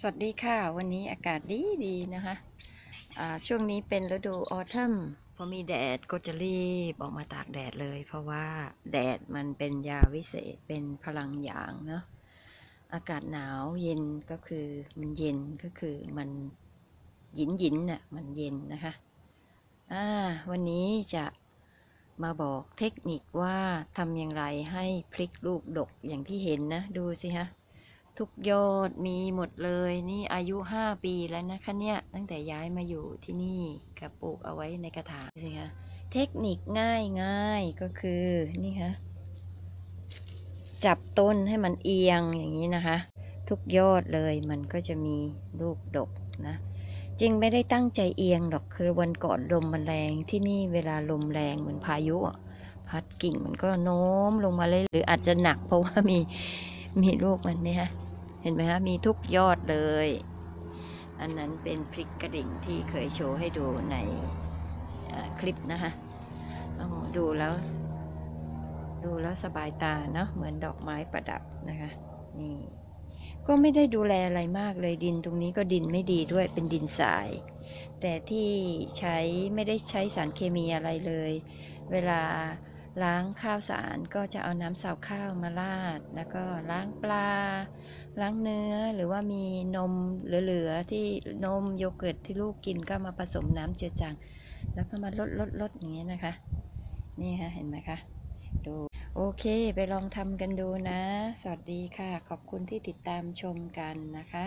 สวัสดีค่ะ วันนี้อากาศดีดีนะคะอ่าช่วงนี้เป็นฤดูออทัมพอมีแดดก็จะรีบออกมาตากแดดเลย เพราะว่าแดดมันเป็นยาวิเศษเป็นพลังหยางเนาะอากาศหนาวเย็นก็คือมันเย็นก็คือมันหยินหยินน่ะมันเย็นนะคะอ่าวันนี้จะมาบอกเทคนิคว่าทำอย่างไรให้พริกลูกดกอย่างที่เห็นนะ ดูสิฮะ ทุกยอดมีหมดเลย นี่อายุห้าปีแล้วนะคะเนี่ย ตั้งแต่ย้ายมาอยู่ที่นี่กับปลูกเอาไว้ในกระถางสิคะเทคนิคง่ายง่ายก็คือนี่คะจับต้นให้มันเอียงอย่างนี้นะคะ ทุกยอดเลยมันก็จะมีลูกดกนะจริงไม่ได้ตั้งใจเอียงหรอกคือวันก่อนลมมันแรงที่นี่เวลาลมแรงเหมือนพายุอะพัดกิ่งมันก็โน้มลงมาเลยหรืออาจจะหนักเพราะว่ามีมีลูกมันเนี่ย เห็นไหมฮะมีทุกยอดเลย อันนั้นเป็นพริกกระดิ่งที่เคยโชว์ให้ดูในคลิปนะคะโอ้โหดูแล้ว ดูแล้วสบายตาเนาะเหมือนดอกไม้ประดับนะคะนี่ก็ไม่ได้ดูแลอะไรมากเลยดินตรงนี้ก็ดินไม่ดีด้วยเป็นดินทราย แต่ที่ใช้ไม่ได้ใช้สารเคมีอะไรเลย เวลา ล้างข้าวสารก็จะเอาน้ำสาวข้าวมาราด แล้วก็ล้างปลา ล้างเนื้อหรือว่ามีนมเหลือๆที่นมโยเกิร์ตที่ลูกกินก็มาผสมน้ำเจือจางแล้วก็มาลดลดลดอย่างเงี้ยนะคะ นี่ค่ะเห็นไหมคะดูโอเคไปลองทำกันดูนะ สวัสดีค่ะ ขอบคุณที่ติดตามชมกันนะคะ